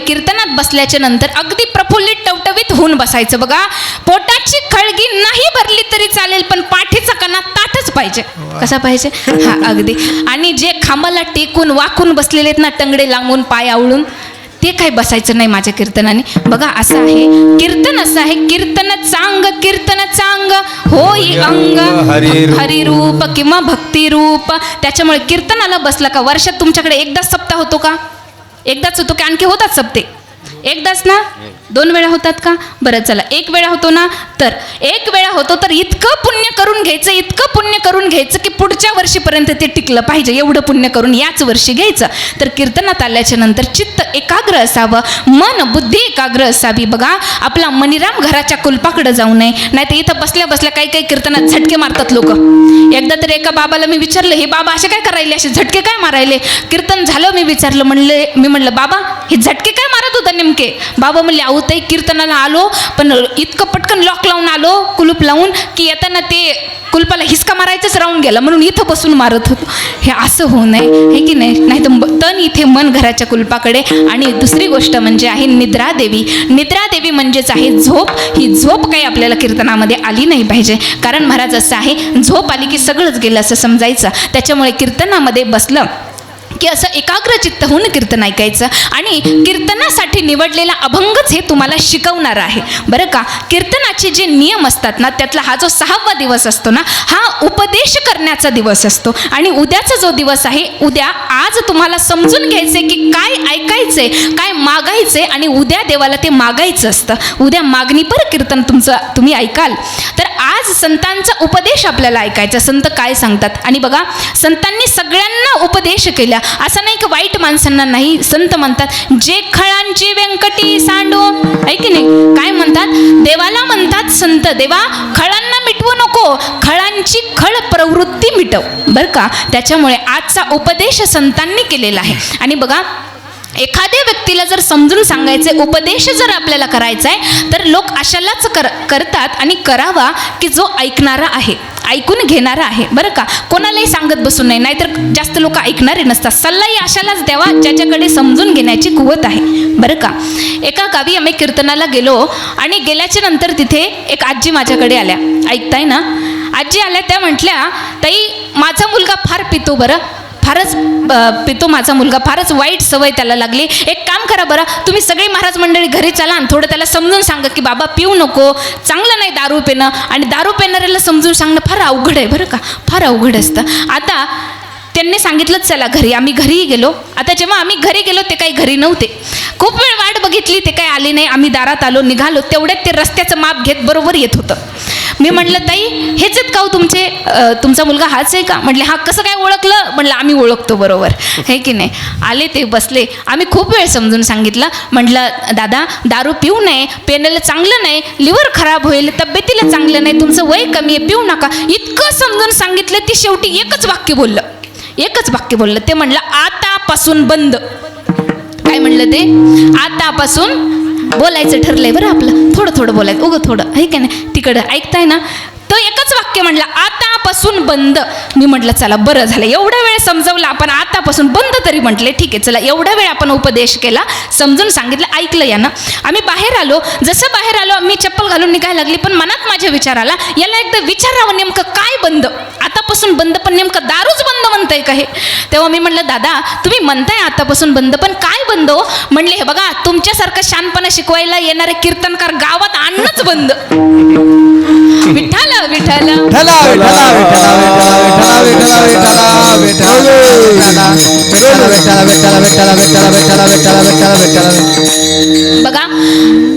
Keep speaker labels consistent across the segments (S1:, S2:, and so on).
S1: कीर्तनात बसल्याच्या नंतर अगदी प्रफुल्लित टवटवीत होऊन बसायचं. बघा पोटाची खळगी नाही भरली तरी चालेल पण पाठीचा कणा ताटच पाहिजे. कसा पाहिजे? हा अगदी. आणि जे खांबाला टेकून वाकून बसलेले आहेत ना टंगडे लांबून पाय आवळून ते काही बसायचं नाही माझ्या कीर्तनाने. बघा असं आहे. कीर्तन असं आहे. कीर्तन चांग कीर्तन चांग. होई अंग
S2: हरिरूप.
S1: किंवा भक्तिरूप त्याच्यामुळे कीर्तनाला बसला का? वर्षात तुमच्याकडे एकदाच सप्ताह होतो का? एकदाच होतो की आणखी होतात सप्ते. एकदाच ना? दोन वेळा होतात का? बरं चला एक वेळा होतो ना तर एक वेळा होतो तर इतकं पुण्य करून घ्यायचं इतकं पुण्य करून घ्यायचं की पुढच्या वर्षीपर्यंत ते टिकलं पाहिजे एवढं पुण्य करून याच वर्षी घ्यायचं. तर कीर्तनात आल्याच्यानंतर चित्त एकाग्र असावं मन बुद्धी एकाग्र असावी. बघा आपला मनिराम घराच्या कुलपाकडे जाऊ नये नाही तर इथं बसल्या बसल्या काही काही कीर्तनात झटके मारतात लोक. एकदा तर एका बाबाला मी विचारलं हे बाबा असे काय करायले? असे झटके काय मारायले? कीर्तन झालं मी विचारलं म्हणले मी म्हणलं बाबा हे झटके काय मारत होता नेमके? बाबा म्हणले आऊ बहुतेक कीर्तनाला आलो पण इतकं पटकन लॉक लावून आलो कुलूप लावून की येताना ते कुलपाला हिसका मारायचंच राहून गेला. म्हणून इथं बसून मारत होतो. हे असं होऊ नये हे की नाही? नाही तर तन इथे मन घराच्या कुलपाकडे. आणि दुसरी गोष्ट म्हणजे आहे निद्रा देवी. निद्रा देवी म्हणजेच आहे झोप. ही झोप काही आपल्याला कीर्तनामध्ये आली नाही पाहिजे. कारण महाराज असं आहे झोप आली की सगळंच गेलं असं समजायचं. त्याच्यामुळे कीर्तनामध्ये बसलं की असं एकाग्र चित्त होऊन कीर्तन ऐकायचं. आणि कीर्तनासाठी निवडलेला अभंगच हे तुम्हाला शिकवणार आहे. बरं का? कीर्तनाचे जे नियम असतात ना त्यातला हा जो सहावा दिवस असतो ना हा उपदेश करण्याचा दिवस असतो. आणि उद्याचा जो दिवस आहे उद्या आज तुम्हाला समजून घ्यायचे की काय ऐकायचे काय मागायचे आणि उद्या देवाला ते मागायचं असतं. उद्या मागणीपर कीर्तन तुमचं तुम्ही ऐकाल. तर आज संतांचा उपदेश आपल्याला ऐकायचा. संत काय सांगतात? आणि बघा संतांनी सगळ्यांना उपदेश केला. असं नाही की वाईट माणसांना नाही. संत म्हणतात जे खळांची व्यंकटी सांडो. आहे की नाही? काय म्हणतात? देवाला म्हणतात संत देवा खळांना मिटवू नको. खळांची खळ प्रवृत्ती मिटव. बरं का? त्याच्यामुळे आजचा उपदेश संतांनी केलेला आहे. आणि बघा एखाद्या व्यक्तीला जर समजून सांगायचे उपदेश जर आपल्याला करायचा आहे तर लोक अशालाच कर करतात आणि करावा की जो ऐकणारा आहे ऐकून घेणारा आहे. बरं का? कोणालाही सांगत बसून नाही नाहीतर जास्त लोक ऐकणारे नसतात. सल्लाही अशालाच द्यावा ज्याच्याकडे समजून घेण्याची कुवत आहे. बरं का? एका गावी आम्ही कीर्तनाला गेलो आणि गेल्याच्यानंतर तिथे एक आजी माझ्याकडे आल्या. ऐकताय ना? आजी आल्या त्या म्हटल्या ताई माझा मुलगा फार पितो बरं. फारच ब- पितो माझा मुलगा फारच वाईट सवय त्याला लागली. एक काम करा बरं तुम्ही सगळी महाराज मंडळी घरी चला आणि थोडं त्याला समजून सांगा की बाबा पिऊ नको चांगलं नाही दारू पिणं. आणि दारू पिणाऱ्याला समजून सांगणं फार अवघड आहे बरं का फार अवघड असतं. आता त्यांनी सांगितलंच चला घरी आम्ही घरीही गेलो. आता जेव्हा आम्ही घरी गेलो ते काही घरी नव्हते. खूप वेळ वाट बघितली ते काही आले नाही. आम्ही दारात आलो निघालो तेवढ्यात ते रस्त्याचं माप घेत बरोबर येत होतं. मी म्हटलं ताई हेच आहेत का हो तुमचे? तुमचा मुलगा हाच आहे का? म्हटले हा कसं काय ओळखलं? म्हटलं आम्ही ओळखतो बरोबर. हे की नाही? आले ते बसले. आम्ही खूप वेळ समजून सांगितलं. म्हटलं दादा दारू पिऊ नये पेनलं चांगलं नाही लिव्हर खराब होईल तब्येतीला चांगलं नाही तुमचं वय कमी आहे पिऊ नका. इतकं समजून सांगितलं ती शेवटी एकच वाक्य बोललं. एकच वाक्य बोललं. ते म्हणलं आतापासून बंद. काय म्हणलं ते? आतापासून बोलायचं ठरलंय बरं आपलं. थोडं थोडं बोलायचं. उगं थोडं. आहे का नाही? तिकडं ऐकताय ना? तो एकच वाक्य म्हणलं आतापासून बंद. मी म्हटलं चला बरं झालं. एवढा वेळ समजवलं आपण आतापासून बंद तरी म्हटले ठीक आहे चला एवढा वेळ आपण उपदेश केला समजून सांगितलं ऐकलं यानं. आम्ही बाहेर आलो. जसं बाहेर आलो मी चप्पल घालून निघायला लागली पण मनात माझ्या विचार आला याला एकदा विचारावं नेमकं काय बंद? आतापासून बंद पण नेमकं दारूच बंद म्हणताय का हे? तेव्हा मी म्हटलं दादा तुम्ही म्हणताय आतापासून बंद पण काय बंद हो? म्हणले हे बघा तुमच्यासारखं शानपणा शिकवायला येणारे कीर्तनकार गावात आणणंच बंद. विठाला विठाला
S2: विठ्ठला विठ्ठला विठ्ठला विठ्ठला विठ्ठला विठ्ठला विठ्ठला विठ्ठला विठ्ठला
S1: बघा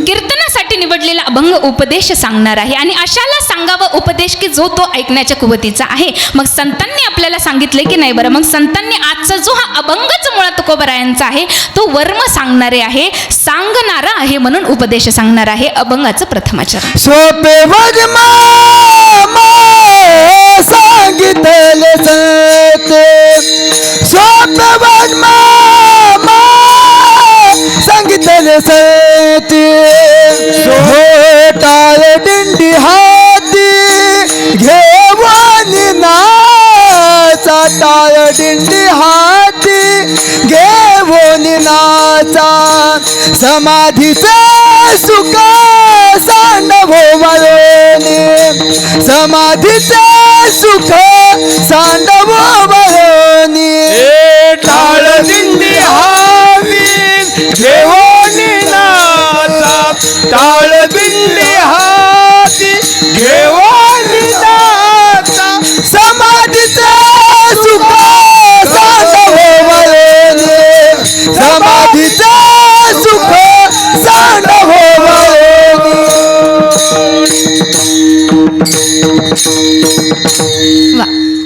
S1: कीर्तनासाठी निवडलेला अभंग उपदेश सांगणार आहे आणि अशाला सांगावं उपदेश की जो तो ऐकण्याच्या कुवतीचा आहे मग संतांनी आपल्याला सांगितले की नाही बरं मग संतांनी आजचा जो हा अभंगच मुळात तुकोबरायांचा आहे तो वर्म सांगणारे आहे सांगणारा आहे म्हणून उपदेश सांगणार आहे अभंगाचं प्रथमाचरण
S2: सोपे वजमा सांगितले सते सोपे वजमा सांगितले सते सोटाळ दिंडी हाती घेऊन नाचा टाळ दिंडी हाती घेऊन नाचा समाधीचे सुका सांडवो वळणी समाधीचे सुख सांडवो वळणी
S3: ए टाळ दिंडी हावी घेऊन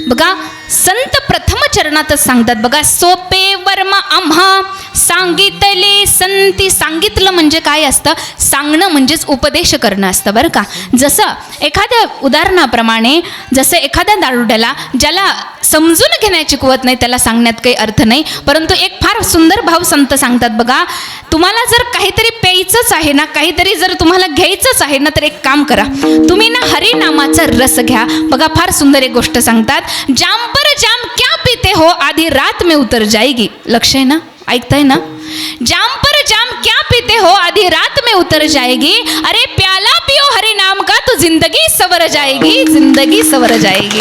S1: बघा संत प्रथम चरणातच सांगतात बघा सोपे वर्म आम्हा. सांगितले संती सांगितलं म्हणजे काय असतं? सांगणं म्हणजेच उपदेश करणं असतं बरं का? जसं एखाद्या उदाहरणाप्रमाणे जसं एखाद्या दारुड्याला ज्याला समजून घेण्याची कुवत नाही त्याला सांगण्यात काही अर्थ नाही. परंतु एक फार सुंदर भाव संत सांगतात बघा तुम्हाला जर काहीतरी प्यायचंच आहे ना काहीतरी जर तुम्हाला घ्यायचंच आहे ना तर एक काम करा. तुम्ही ना हरिनामाचा रस घ्या. बघा फार सुंदर एक गोष्ट सांगतात जाम पर जाम क्या पीते हो आधी रात में उतर जाएगी. लक्ष आहे ना? ऐकताय ना? जाम पर जाम क्या पीते हो आधी रात में उतर जाएगी. अरे प्याला पियो हरे नाम का तो जिंदगी सवर जाएगी जिंदगी सवर जाएगी.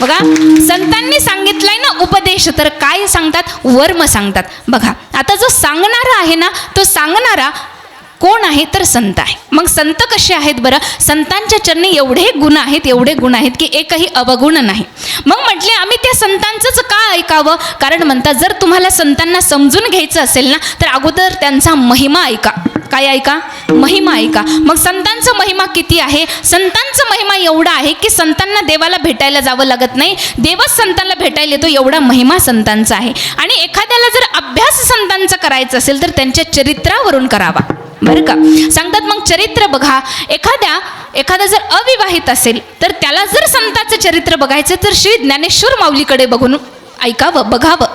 S1: बघा संतांनी सांगितलंय ना उपदेश तर काय सांगतात? वर्म सांगतात. बघा आता जो सांगणारा आहे ना तो सांगणारा कोण आहे? तर संत आहे. मग संत कसे आहेत बरं? संतांच्या चरणी एवढे गुण आहेत एवढे गुण आहेत की एकही अवगुण नाही. मग म्हटले आम्ही त्या संतांचंच का ऐकावं? कारण म्हणतात जर तुम्हाला संतांना समजून घ्यायचं असेल ना तर अगोदर त्यांचा महिमा ऐका. काय ऐका? महिमा ऐका. मग संतांचा महिमा किती आहे? संतांचा महिमा एवढा आहे की संतांना देवाला भेटायला जावं लागत नाही. देवच संतांना भेटायला येतो एवढा महिमा संतांचा आहे. आणि एखाद्याला जर अभ्यास संतांचा करायचा असेल तर त्यांच्या चरित्रावरून करावा. बरं का? सांगतात मग चरित्र बघा. एखाद्या एखादा जर अविवाहित असेल तर त्याला जर संतांचं चरित्र बघायचं तर श्री ज्ञानेश्वर माऊलीकडे बघून ऐकावं बघावं.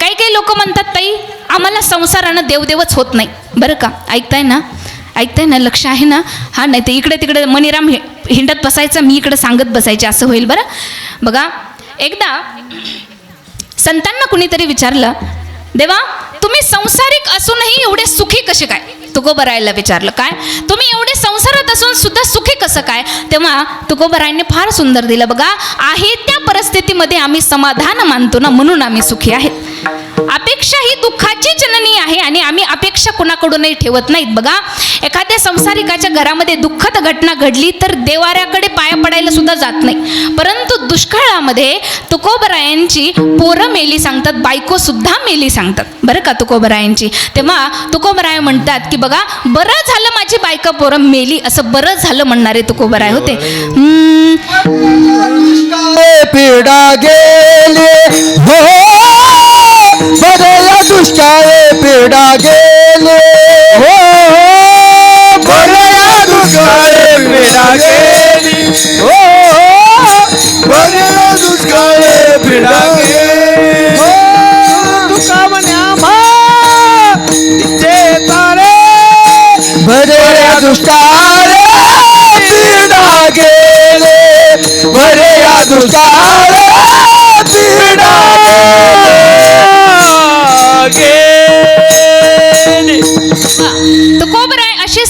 S1: काही काही लोक म्हणतात ताई आम्हाला संसारानं देवदेवच होत नाही. बरं का? ऐकताय ना? ऐकताय ना? लक्ष आहे ना? हा नाही ते इकडे तिकडे मणिराम हिंडत बसायचं मी इकडे सांगत बसायचे असं होईल बरं? बघा एकदा संतांना कुणीतरी विचारलं देवा तुम्ही संसारिक असूनही एवढे सुखी कसे काय? तुकोबरायला विचारलं काय? तुम्ही एवढे संसारात असून सुद्धा सुखी कसं काय? तेव्हा तुकोबरायांनी फार सुंदर दिलं बघा आहे त्या परिस्थितीमध्ये आम्ही समाधान मानतो ना म्हणून आम्ही सुखी आहेत. अपेक्षा ही दुःखाची जननी आहे आणि आम्ही अपेक्षा कुणाकडूनही ठेवत नाहीत. बघा एखाद्या संसारिकाच्या घरामध्ये दुःखद घटना घडली तर देवाऱ्याकडे पाया पडायला सुद्धा जात नाही. परंतु दुष्काळामध्ये तुकोबरायांची पोरं मेली सांगतात बायको सुद्धा मेली सांगतात. बरं का तुकोबरायांची? तेव्हा तुकोबराय म्हणतात की बघा बरं झालं माझी बायका पोरं मेली असं बरं झालं म्हणणारे तुकोबराय होते. हम्म,
S2: दुष्काळे पिढा गेले. पिढा गेले. हो बदला दुष्काळे पिढा गेली.
S3: हो बरेला दुष्काळे पिढा गे
S2: हो.
S3: तुका म्हण्या मा तिचे तारे.
S2: बदला दुष्काळे पिढा गेले. बदला दुष्काळे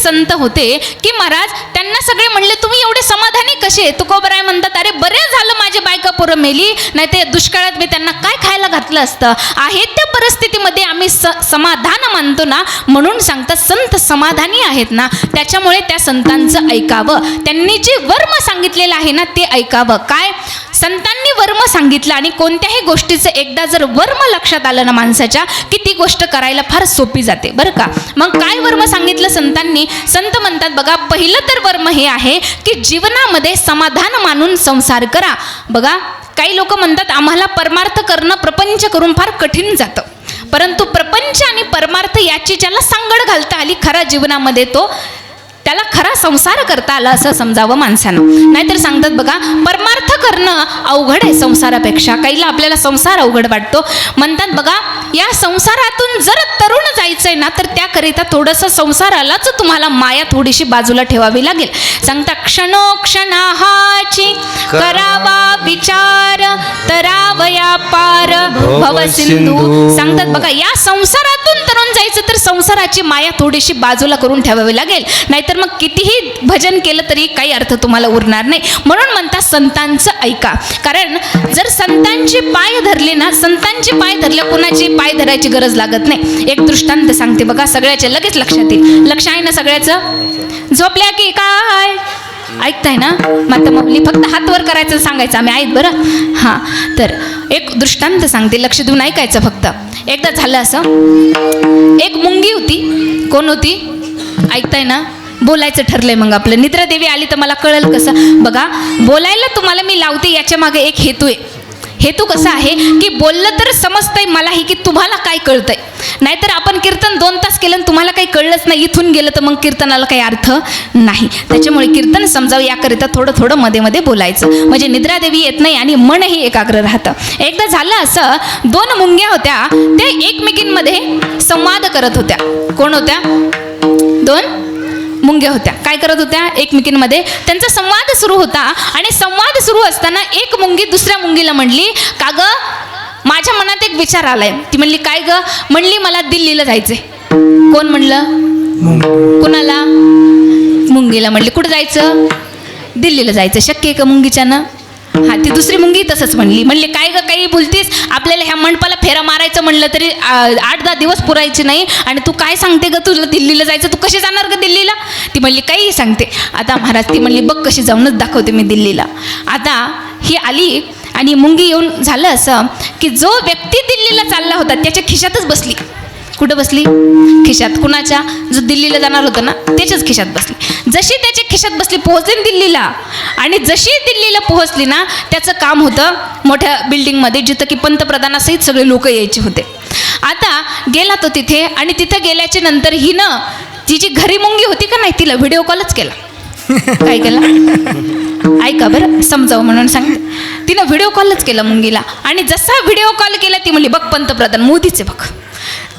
S1: संत होते की महाराज त्यांना सगळे म्हणले तुम्ही एवढे समाधानी कसे? तुकोबराय म्हणतात अरे बरे झालं माझी बायका पोरं मेली नाही ते दुष्काळात मी त्यांना काय खायला घातलं असतं? आहे त्या परिस्थितीमध्ये आम्ही स समाधान मानतो ना? म्हणून सांगतात संत समाधानी आहेत ना? त्याच्यामुळे त्या संतांचं ऐकावं. त्यांनी जे वर्म सांगितलेलं आहे ना ते ऐकावं. काय? संतांनी वर्म सांगितलं आणि कोणत्याही गोष्टीचं एकदा जर वर्म लक्षात आलं ना माणसाच्या की ती गोष्ट करायला फार सोपी जाते बरं का? मग काय वर्म सांगितलं संतांनी? संत म्हणतात बघा पहिलं तर वर्म हे आहे की जीवनामध्ये समाधान मानून संसार करा. बघा काही लोक म्हणतात आम्हाला परमार्थ करणं प्रपंच करून फार कठीण जातं. परंतु प्रपंच आणि परमार्थ याची ज्याला सांगड घालता आली खरा जीवनामध्ये तो त्याला खरा संसार करता आला असं समजावं माणसानं. नाहीतर सांगतात बघा परमार्थ करणं अवघड आहे संसारापेक्षा. काहीला आपल्याला संसार अवघड वाटतो. म्हणतात बघा या संसारातून जर तरुण जायचंय ना तर त्याकरिता थोडंसं संसारालाच तुम्हाला माया थोडीशी बाजूला ठेवावी लागेल. सांगता क्षणोक्षणाहाची करावा विचार तरावया पार भव सिंधू. सांगतात बघा या संसारातून तरुण जायचं तर संसाराची माया थोडीशी बाजूला करून ठेवावी लागेल. नाहीतर मग कितीही भजन केलं तरी काही अर्थ तुम्हाला उरणार नाही. म्हणून म्हणतात संतांचं ऐका. कारण जर संतांची पाय धरले ना संतांची पाय धरल्या कुणाची पाय धरायची गरज लागत नाही. एक दृष्टांत सांगते बघा सगळ्याच्या लगेच लक्षात येईल. लक्ष आहे ना सगळ्याचं? झोपल्या की काय? ऐकताय ना? माता माऊली फक्त हात वर करायचं सांगायचं आम्ही आहेत बरं. हां तर एक दृष्टांत सांगते लक्ष देऊन ऐकायचं फक्त. एकदा झालं असं. एक मुंगी होती. कोण होती? ऐकताय ना? बोलायचं ठरलंय मग आपलं. निद्रादेवी आली तर मला कळेल कसं? बघा बोलायला तुम्हाला मी लावते याच्या मागे एक हेतू आहे. हेतू कसा आहे? की बोललं तर समजतंय मलाही की तुम्हाला काय कळतंय. नाहीतर आपण कीर्तन दोन तास केलं आणि तुम्हाला काही कळलंच नाही. इथून गेलं तर मग कीर्तनाला काही अर्थ नाही. त्याच्यामुळे कीर्तन समजावं याकरिता थोडं थोडं मध्ये मध्ये बोलायचं. म्हणजे निद्रादेवी येत नाही आणि मनही एकाग्र राहतं. एकदा झालं असं दोन मुंग्या होत्या त्या एकमेकींमध्ये संवाद करत होत्या. कोण होत्या? दोन? मुंग्या होत्या. काय करत होत्या? एकमेकींमध्ये. त्यांचा संवाद सुरू होता आणि संवाद सुरू असताना एक मुंगी दुसऱ्या मुंगीला म्हणली का ग? माझ्या मनात एक विचार आलाय. ती म्हणली काय ग? म्हणली मला दिल्लीला जायचंय. कोण म्हणलं? कुणाला? मुंगीला म्हणली कुठं जायचं? दिल्लीला जायचं. शक्य आहे का मुंगीच्यानं? हा ती दुसरी मुंगी तसंच म्हणली. म्हणली काय ग काही बोलतीस? आपल्याला ह्या मंडपाला फेरा मारायचं म्हणलं तरी आठ दहा दिवस पुरायचे नाही. आणि तू काय सांगते ग तुला दिल्लीला जायचं? तू कशी जाणार ग दिल्लीला? ती म्हणली काही सांगते. आता महाराज ती म्हणली बघ कशी जाऊनच दाखवते मी दिल्लीला. आता ही आली आणि मुंगी येऊन झालं असं की जो व्यक्ती दिल्लीला चालला होता त्याच्या खिशातच बसली. कुठं बसली? खिशात. कुणाच्या? जो दिल्लीला जाणार होतं ना त्याच्याच खिशात बसली. जशी त्याच्या खिशात बसली पोहोचली दिल्लीला. आणि जशी दिल्लीला पोहोचली ना त्याचं काम होतं मोठ्या बिल्डिंगमध्ये जिथं की पंतप्रधानासहित सगळे लोक यायचे होते. आता गेला तो तिथे आणि तिथं गेल्याच्यानंतर हिनं ती जी घरी मुंगी होती का नाही तिला व्हिडिओ कॉलच केला. काय केला? ऐका बरं समजावं म्हणून सांग तिनं व्हिडिओ कॉलच केला मुंगीला. आणि जसा व्हिडिओ कॉल केला ती म्हणली बघ पंतप्रधान मोदीचे बघ.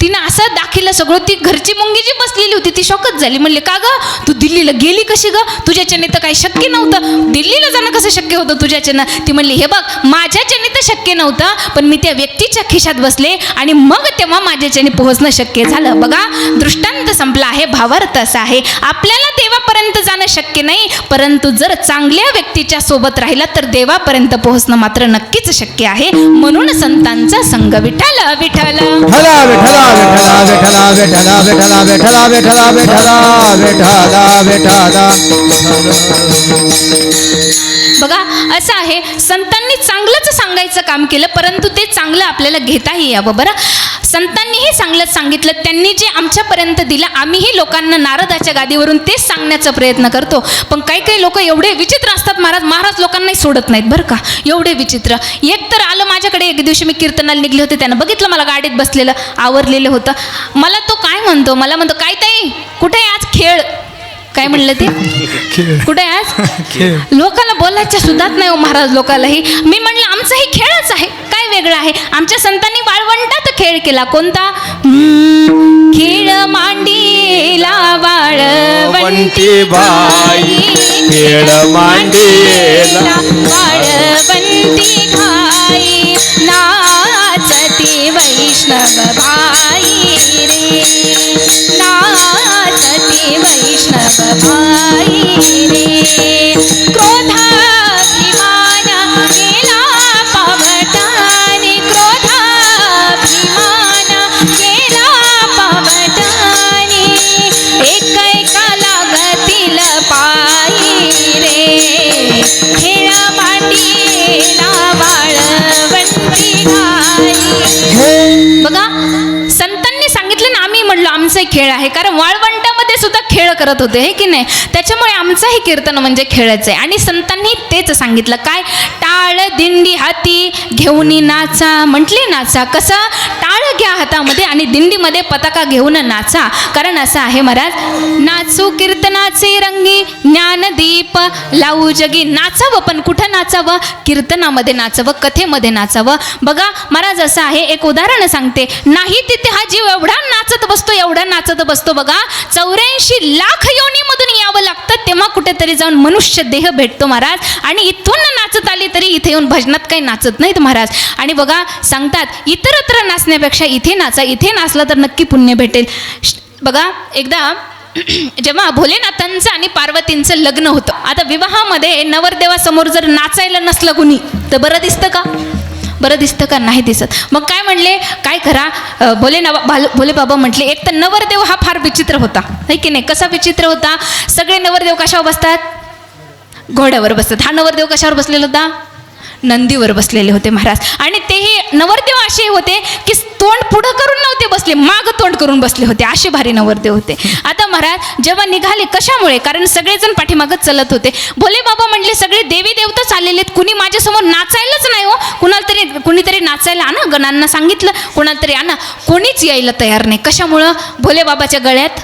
S1: तिनं असं दाखिलं सगळं ती घरची मुंगी जी बसलेली होती ती शॉकच झाली. म्हणले का ग? तू दिल्लीला गेली कशी ग? तुझ्याच्याने तर काही शक्य नव्हतं. दिल्लीला जाणं कसं शक्य होतं तुझ्याच्यानं? ती म्हणली हे बघ माझ्याच्याने तर शक्य नव्हतं पण मी त्या व्यक्तीच्या खिशात बसले आणि मग तेव्हा माझ्याच्याने पोहोचणं शक्य झालं. बघा दृष्टांत संपला आहे भावार्थ असा आहे. आपल्याला देवापर्यंत जाणं शक्य नाही परंतु जर चांगल्या व्यक्तीच्या सोबत राहिला तर देवापर्यंत पोहोचणं मात्र नक्कीच शक्य आहे. म्हणून संतांचा संग विठ्ठल विठ्ठल.
S2: विठला विठला विठला विठला विठला विठला विठला विठला विठला
S1: बघा असं आहे संतांनी चांगलंच सांगायचं काम केलं परंतु ते चांगलं आपल्याला घेताही यावं बरं? संतांनीही चांगलंच सांगितलं. त्यांनी जे आमच्यापर्यंत दिलं आम्हीही लोकांना नारदाच्या गादीवरून तेच सांगण्याचा प्रयत्न करतो. पण काही काही लोक एवढे विचित्र असतात महाराज महाराज लोकांनाही सोडत नाहीत बरं का? एवढे विचित्र. एक तर आलं माझ्याकडे एक दिवशी मी कीर्तनाला निघले होते त्यानं बघितलं मला गाडीत बसलेलं आवरलेलं होतं. मला तो काय म्हणतो? मला म्हणतो काय ताई कुठे आज खेळ? काय म्हणलं ते? कुठे आहे आज? लोकांना बोलायच्या सुद्धात नाही हो महाराज लोकांनाही मी म्हणलं आमचाही खेळच आहे. काय वेगळं आहे? आमच्या संतांनी वाळवंटात खेळ केला. कोणता? खेळ मांडीला वाळवंटी.
S3: वंटी बाई खेळ मांडीला
S1: वाळवंटी घाई नाचती वैष्णव भाई. बघा संतांनी सांगितलं ना आम्ही म्हणलो आमचाही खेळ आहे कारण वाळवंटामध्ये सुद्धा खेळ करत होते हे की नाही? त्याच्यामुळे आमचंही कीर्तन म्हणजे खेळच आहे. आणि संतांनी तेच सांगितलं काय? टाळ दिंडी हाती घेऊन नाचा. म्हटले नाचा. कसं? टाळ घ्या हातामध्ये आणि दिंडीमध्ये पताका घेऊन नाचा. कारण असं आहे महाराज नाचू कीर्तनाचे रंगी ज्ञानदीप. लावू जगी नाचावं पण कुठं नाचावं? कीर्तनामध्ये नाचावं कथेमध्ये नाचावं. बघा महाराज असं आहे. एक उदाहरण सांगते. नाही तिथे हा जीव एवढा नाचत बसतो एवढा नाचत बसतो. बघा चौऱ्याऐंशी लाख योनीमधून यावं लागतं तेव्हा कुठेतरी जाऊन मनुष्य देह भेटतो महाराज. आणि इथून नाचत आली तरी इथे येऊन भजनात काही नाचत नाहीत महाराज. आणि बघा सांगतात इतरत्र नाचण्यापेक्षा इथे नाचा इथे नाचला तर नक्की पुण्य भेटेल. बघा एकदा जेव्हा भोलेनाथांचं आणि पार्वतींचं लग्न होतं आता विवाहामध्ये नवरदेवासमोर जर नाचायला नसलं कुणी तर बरं दिसतं का? बरं दिसतं का? नाही दिसत. मग काय म्हणले? काय करा? भोले नवा भाल- भोले बाबा म्हटले एक तर नवरदेव हा फार विचित्र होता. है की नाही? कसा विचित्र होता? सगळे नवरदेव कशावर बसतात? घोड्यावर बसतात. हा नवरदेव कशावर बसलेला होता? नंदीवर बसलेले होते महाराज. आणि तेही नवरदेव असे होते की तोंड पुढं करून नव्हते बसले माग तोंड करून बसले होते. असे भारी नवरदेव होते. आता महाराज जेव्हा निघाले कशामुळे? कारण सगळेजण पाठीमागच चलत होते. भोले बाबा म्हणले सगळे देवी देवताच आलेले आहेत. कुणी माझ्यासमोर नाचायलाच नाही हो. कुणाला तरी कुणीतरी नाचायला आणा गणांना सांगितलं. कुणाला तरी आणा. कोणीच यायला तयार नाही. कशामुळं? भोले बाबाच्या गळ्यात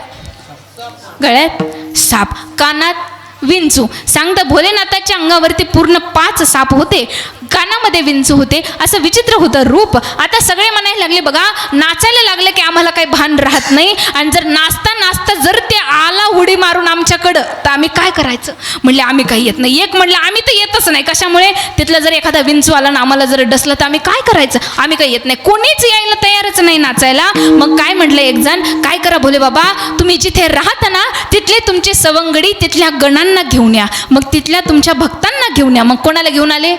S1: गळ्यात साप. कानात विंचू. सांगता भोलेनाथाच्या अंगावरती पूर्ण पाच साप होते. कानामध्ये विंचू होते असं विचित्र होतं रूप. आता सगळे म्हणायला लागले बघा नाचायला लागलं की आम्हाला काही भान राहत नाही. आणि जर नाचता नाचता जर ते आला उडी मारून आमच्याकडं तर आम्ही काय करायचं? म्हणले आम्ही काही येत नाही. एक म्हणलं आम्ही तर येतच नाही. कशामुळे? तिथलं जर एखादा विंचू आला ना आम्हाला जर डसलं तर आम्ही काय करायचं? आम्ही काही येत नाही. कोणीच यायला तयारच नाही नाचायला. मग काय म्हटलं एक जण? काय करा भोले बाबा तुम्ही जिथे राहता ना तिथले तुमचे सवंगडी तिथल्या गणांना घेऊन या. मग तिथल्या तुमच्या भक्तांना घेऊन या. मग कोणाला घेऊन आले?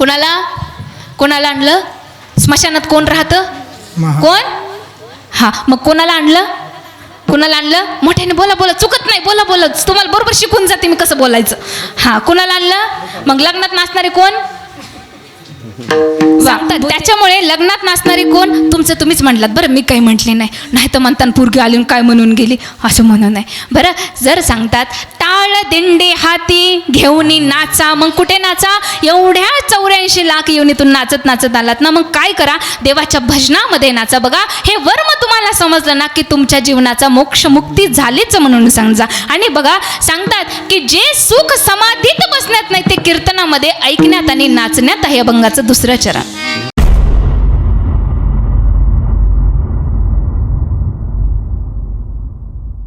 S1: कोणाला? कोणाला आणलं? स्मशानात कोण राहतं? कोण? हा मग कोणाला आणलं? कोणाला आणलं? मोठ्याने बोला बोला. चुकत नाही. बोला बोला. तुम्हाला बरोबर शिकून जाते मी कसं बोलायचं. हा कोणाला आणलं? मग लग्नात नाचणारे कोण? सांगतात त्याच्यामुळे लग्नात नाचणारे कोण? तुमचं तुम्हीच म्हणलात. बरं मी काही म्हटले नाही. नाही तर म्हणताना पूर्गी आली काय म्हणून गेली? असं म्हणून नाही बरं जर सांगतात टाळ दिंडे हाती घेऊन नाचा. मग कुठे नाचा? एवढ्या चौऱ्याऐंशी लाख येऊनीतून नाचत नाचत आलात ना मग काय करा? देवाच्या भजनामध्ये नाचा बघा. हे वर्म तुम्हाला समजलं ना की तुमच्या जीवनाचा मोक्ष मुक्ती झालीच म्हणून समजा आणि बघा सांगतात की जे सुख समाधीत बसण्यात नाही ते कीर्तनामध्ये ऐकण्यात आणि नाचण्यात आहे अभंगाचं दुसरं चरण